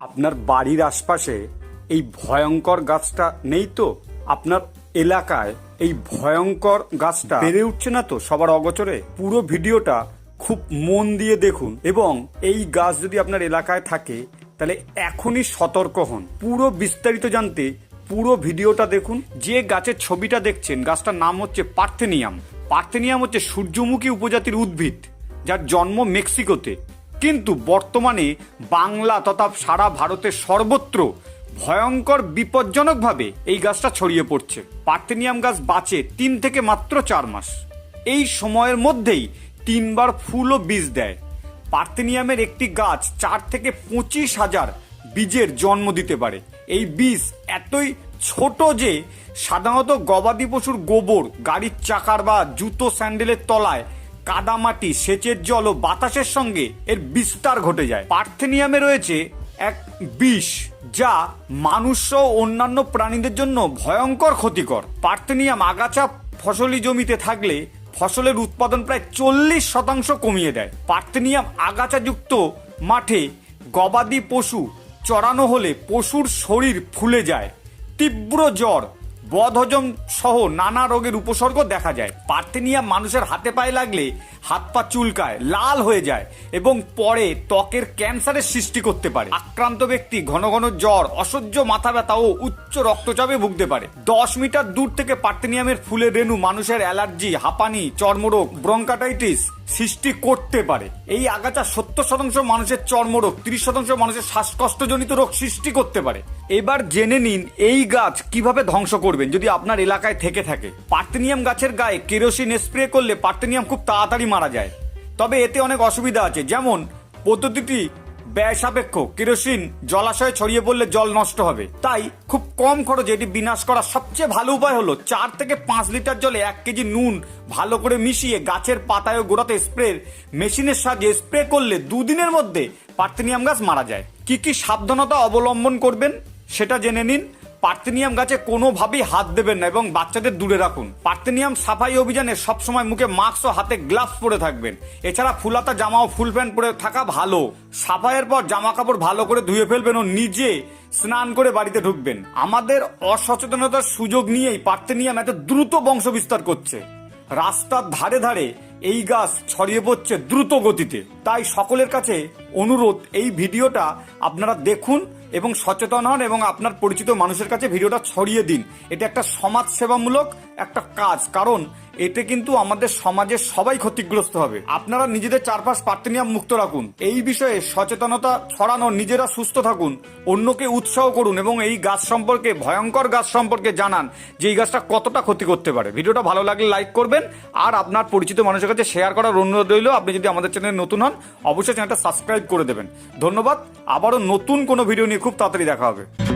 আপনার বাড়ির আশপাশে এই ভয়ঙ্কর গাছটা নেই তো? আপনার এলাকায় এই ভয়ঙ্কর গাছটা বেড়ে উঠছে না তো সবার অগোচরে? পুরো ভিডিওটা খুব মন দিয়ে দেখুন এবং এই গাছ যদি আপনার এলাকায় থাকে, তাহলে এখনই সতর্ক হন। পুরো বিস্তারিত জানতে পুরো ভিডিওটা দেখুন। যে গাছের ছবিটা দেখছেন, গাছটার নাম হচ্ছে পার্থেনিয়াম। পার্থেনিয়াম হচ্ছে সূর্যমুখী উপজাতির উদ্ভিদ, যার জন্ম মেক্সিকোতে। কিন্তু বর্তমানে বাংলা তথা সারা ভারতের সর্বত্র ভয়ঙ্কর বিপজ্জনকভাবে এই গাছটা ছড়িয়ে পড়ছে। পার্থেনিয়াম গাছ বাঁচে তিন থেকে মাত্র চার মাস। এই সময়ের মধ্যেই তিনবার ফুল ও বীজ দেয়। পার্থেনিয়ামের একটি গাছ চার থেকে পঁচিশ হাজার বীজের জন্ম দিতে পারে। এই বীজ এতই ছোট যে সাধারণত গবাদি পশুর গোবর, গাড়ির চাকার বা জুতো স্যান্ডেলের তলায় কাদামাটি, সেচের জল ও বাতাসের সঙ্গে এর বিস্তার ঘটে যায়। পার্থেনিয়ামে রয়েছে এক বিষ যা মানুষ সহ অন্যান্য প্রাণীদের জন্য ভয়ঙ্কর ক্ষতিকর। পার্থেনিয়াম আগাছা ফসলি জমিতে থাকলে ফসলের উৎপাদন প্রায় চল্লিশ শতাংশ কমিয়ে দেয়। পার্থেনিয়াম আগাছাযুক্ত মাঠে গবাদি পশু চড়ানো হলে পশুর শরীর ফুলে যায়। তীব্র জ্বর বদহজম সহ নানা রোগের উপসর্গ দেখা যায়। পার্থেনিয়াম মানুষের হাতে পায়ে লাগলে হাত পা চুলকায়, লাল হয়ে যায় এবং পরে ত্বকের ক্যান্সারের সৃষ্টি করতে পারে। আক্রান্ত ব্যক্তি ঘন ঘন জ্বর, অসহ্য মাথা ব্যথা ও উচ্চ রক্তচাপে ভুগতে পারে। দশ মিটার দূর থেকে পার্থেনিয়ামের ফুলের রেণু মানুষের অ্যালার্জি, হাঁপানি, চর্মরোগ, ব্রঙ্কাটাইটিস সৃষ্টি করতে পারে। এই আগাছা সত্তর শতাংশ মানুষের চর্মরোগ তিরিশ শতাংশ মানুষের শ্বাসকষ্টজনিত রোগ সৃষ্টি করতে পারে। এবার জেনে নিন, এই গাছ কীভাবে ধ্বংস করবেন? যদি আপনার এলাকায় থেকে থাকে পার্থেনিয়াম গাছের গায়ে কেরোসিন স্প্রে করলে পার্থেনিয়াম খুব তাড়াতাড়ি মারা যায়। তবে এতে অনেক অসুবিধা আছে। যেমন, পদ্ধতিটি ব্যয় সাপেক্ষ কেরোসিন জলাশয়ে ছড়িয়ে পড়লে জল নষ্ট হবে। তাই খুব কম খরচে এটি বিনাশ করার সবচেয়ে ভালো উপায় হলো চার থেকে পাঁচ লিটার জলে এক কেজি নুন ভালো করে মিশিয়ে গাছের পাতায় গোড়াতে স্প্রে, মেশিনের সাহায্যে স্প্রে করলে দুদিনের মধ্যে পার্থেনিয়াম গাছ মারা যায়। কি কি সাবধানতা অবলম্বন করবেন সেটা জেনে নিন। পার্থেনিয়াম গাছে কোনোভাবেই হাত দেবেন না এবং বাচ্চাদের দূরে রাখুন। পার্থেনিয়াম সাফাই অভিযানে সবসময় মুখে মাস্ক ও হাতে গ্লাভস পরে থাকবেন। এছাড়া ফুলাতা জামা ও ফুল প্যান্ট পরে থাকা ভালো। সাফাইয়ের পর জামা কাপড় ভালো করে ধুয়ে ফেলবেন ও নিজে স্নান করে বাড়িতে ঢুকবেন। আমাদের অসচেতনতার সুযোগ নিয়েই পার্থেনিয়াম এত দ্রুত বংশ বিস্তার করছে। রাস্তার ধারে ধারে এই গাছ ছড়িয়ে পড়ছে দ্রুত গতিতে। তাই সকলের কাছে অনুরোধ, এই ভিডিওটা আপনারা দেখুন এবং সচেতন হন এবং আপনার পরিচিত মানুষের কাছে ভিডিওটা ছড়িয়ে দিন। এটা একটা সমাজ সেবামূলক একটা কাজ, কারণ এতে কিন্তু আমাদের সমাজের সবাই ক্ষতিগ্রস্ত হবে। আপনারা নিজেদের চারপাশ পার্থেনিয়াম মুক্ত রাখুন। এই বিষয়ে সচেতনতা ছড়ানো, নিজেরা সুস্থ থাকুন, অন্যকে উৎসাহ করুন এবং এই গাছ সম্পর্কে, ভয়ঙ্কর গাছ সম্পর্কে জানান যে এই গাছটা কতটা ক্ষতি করতে পারে। ভিডিওটা ভালো লাগলে লাইক করবেন আর আপনার পরিচিত মানুষের কাছে শেয়ার করার অনুরোধ রইল। আপনি যদি আমাদের চ্যানেলে নতুন হন, অবশ্যই চ্যানেলটা সাবস্ক্রাইব করে দেবেন। ধন্যবাদ। আবারও নতুন কোনো ভিডিও নিয়ে খুব তাড়াতাড়ি দেখা হবে।